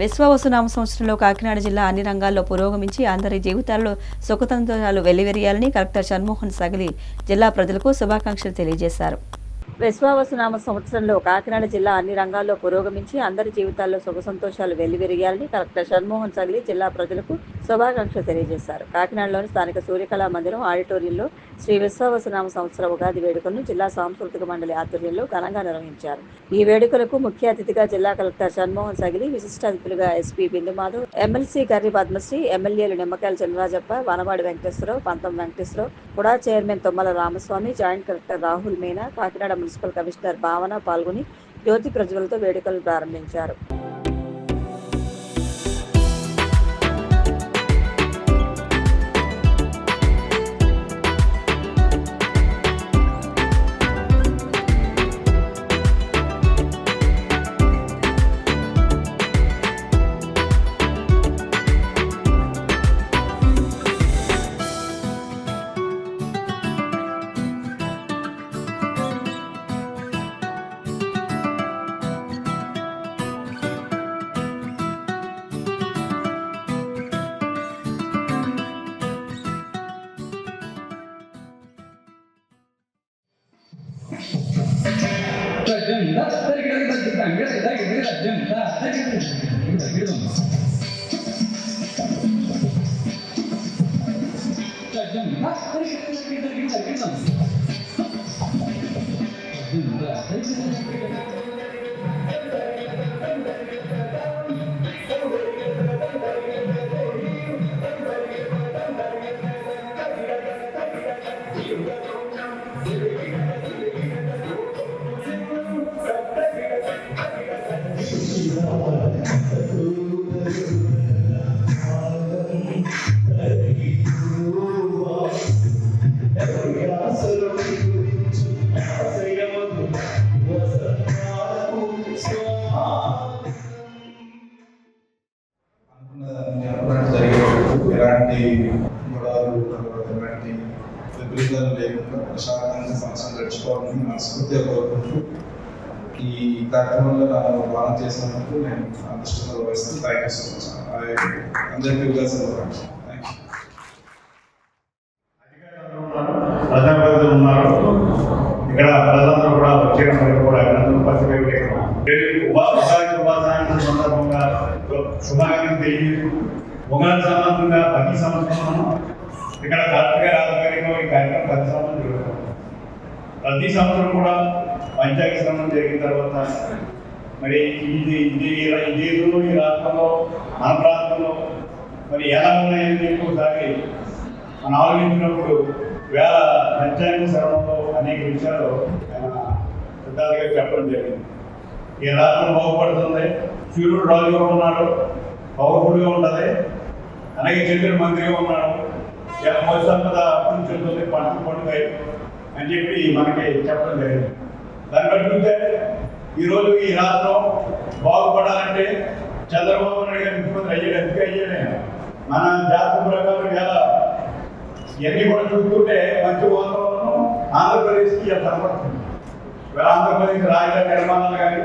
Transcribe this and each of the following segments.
విశ్వవసునామ సంవత్సరంలో కాకినాడ జిల్లా అన్ని రంగాల్లో పురోగమించి అందరి జీవితాల్లో సుఖతంత్రాలు వెల్లివిరియాలని కలెక్టర్ షణ్మోహన్ సగలి జిల్లా ప్రజలకు శుభాకాంక్షలు తెలియజేశారు. విశ్వావసునామ సంవత్సరంలో కాకినాడ జిల్లా అన్ని రంగాల్లో పురోగమించి అందరి జీవితాల్లో సుఖ సంతోషాలు వెల్లివిరియాలని కలెక్టర్ షణ్మోహన్ సగలి జిల్లా ప్రజలకు శుభాకాంక్షలు తెలియజేశారు. కాకినాడలోని స్థానిక సూర్యకళా మందిరం ఆడిటోరియంలో శ్రీ విశ్వవసనామ సంవత్సర ఉగాది వేడుకలను జిల్లా సాంస్కృతిక మండలి ఆధ్వర్యంలో ఘనంగా నిర్వహించారు. ఈ వేడుకలకు ముఖ్య అతిథిగా జిల్లా కలెక్టర్ షణ్మోహన్ సగిలి విశిష్ట అతిథులుగా ఎస్పీ బిందుమాధవ్ ఎమ్మెల్సీ కర్రి పద్మశ్రీ ఎమ్మెల్యేలు నిమ్మకాయల చంద్రరాజప్ప వనవాడి వెంకటేశ్వరరావు పంతం వెంకటేశ్వరరావు కూడా chairman Tummala Ramaswamy joint collector Rahul Meena Kakinada municipal commissioner Bhavana పాల్గొని జ్యోతి ప్రజ్వలతో వేడుకలు ప్రారంభించారు. ಇಲ್ಲ ತೆಗೆದಂತ ಗಿಡ ತೆಗೆದ್ರೆ ಅಜ್ಜಂತ ತೆಗೆದ್ರೆ ಗಿಡ ఎలాంటి ఎలాంటి విపరీతాలు లేకుండా ప్రశాంతంగా సంవత్సరం గడిచిపోవాలని మనస్ఫూర్తిగా కోరుకుంటూ ఈ కార్యక్రమంలో నన్ను బాగా చేసినందుకు నేను అదృష్టంగా వహిస్తాను థ్యాంక్ యూ సో మచ్ అందరికీ ఉగాది శుభాకాంక్షలు. ప్రజాప్రతినిధులు ఉన్నారు. ఇక్కడ ప్రజలందరూ కూడా వచ్చే మరి కూడా అభినందనలు ఉపాధి సందర్భంగా శుభాకాంక్షలు తెలియజేస్తూ ఉగాది సందర్భంగా ప్రతి సంవత్సరం ఇక్కడ కలెక్టర్ గారి ఆధ్వర్యంలో ఈ కార్యక్రమం ప్రతి సంవత్సరం జరుగుతుంది. ప్రతి సంవత్సరం కూడా పంచాయతీ శ్రమం జరిగిన తర్వాత మరి ఇది ఇది ఇది ఈ రాష్ట్రంలో మన ప్రాంతంలో మరి ఎలా ఉన్నాయని చెప్పి ఒకసారి మనం ఆలోచించినప్పుడు వేళ పంచాయతీ శ్రమంలో అనేక విషయాలు ఆయన సిద్ధార్థగా చెప్పడం జరిగింది. ఈ రాష్ట్రం బాగుపడుతుంది. సూర్యుడు రాజుగా ఉన్నాడు. పవర్ఫుల్గా ఉంటుంది. అలాగే చంద్రుడు మంత్రిగా ఉన్నాడు మొదటి సంపద అభివృద్ధి చెందుతుంది పంటలు పండుతాయి అని చెప్పి మనకి చెప్పడం జరిగింది. దాన్ని బట్టి చూస్తే ఈరోజు ఈ రాష్ట్రం బాగుపడాలంటే చంద్రబాబు నాయుడు గారు ముఖ్యమంత్రి అయ్యాడు. ఎందుకు అయ్యాడే? మన జాతక ప్రకారం ఎలా ఇవన్నీ కూడా చూస్తుంటే మంచి వాతావరణం ఆంధ్రప్రదేశ్కి కనపడుతుంది. ఆంధ్రప్రదేశ్ రాజధాని నిర్మాణాలు కానీ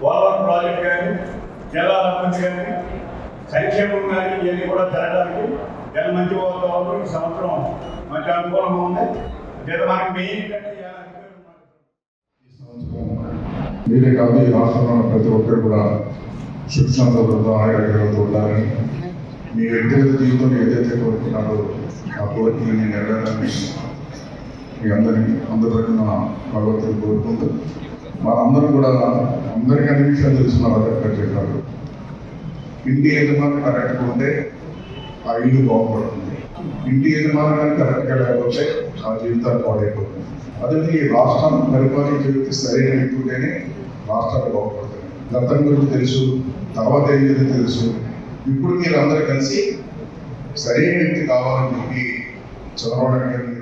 పోలవరం ప్రాజెక్ట్ కానీ జిల్లాల అభివృద్ధి కానీ సంక్షేమం కానీ ఇవన్నీ కూడా జరగడానికి చాలా మంచి వాతావరణం ఈ సంవత్సరం మంచి అనుకూలంగా ఉంది. లేదా మనకి మెయిన్ సంవత్సరం మీరే కాదు ఈ రాష్ట్రంలో ప్రతి ఒక్కరు కూడా సుఖ సంతోషంతో ఆరోగ్యంతో ఉండాలని మీ వ్యక్తిగత జీవితంలో ఏదైతే కోరుకున్నారో ఆ కోరికలని నెరవేరాలని మీ అందరినీ అందరి తరఫున భగవంతుని కోరుకుంటూ మనందరం కూడా అందరికీ అన్ని విషయాలు తెలుసుకున్న వాళ్ళు చెప్పారు ఇంటి యజమాని కరెక్ట్ ఉంటే ఆ ఇల్లు బాగుపడుతుంది. ఇంటి యజమాని కరెక్ట్ కరెక్ట్గా లేకపోతే ఆ జీవితాలు పాడైపోతుంది. అదే ఈ రాష్ట్రం పరిపాలించే వ్యక్తి సరైన వ్యక్తి రాష్ట్రాలు బాగుపడతాయి. గతం గురించి తెలుసు తర్వాత ఏం జరిగింది తెలుసు. ఇప్పుడు మీరు అందరూ కలిసి సరైన వ్యక్తి కావాలని చెప్పి చదవడానికి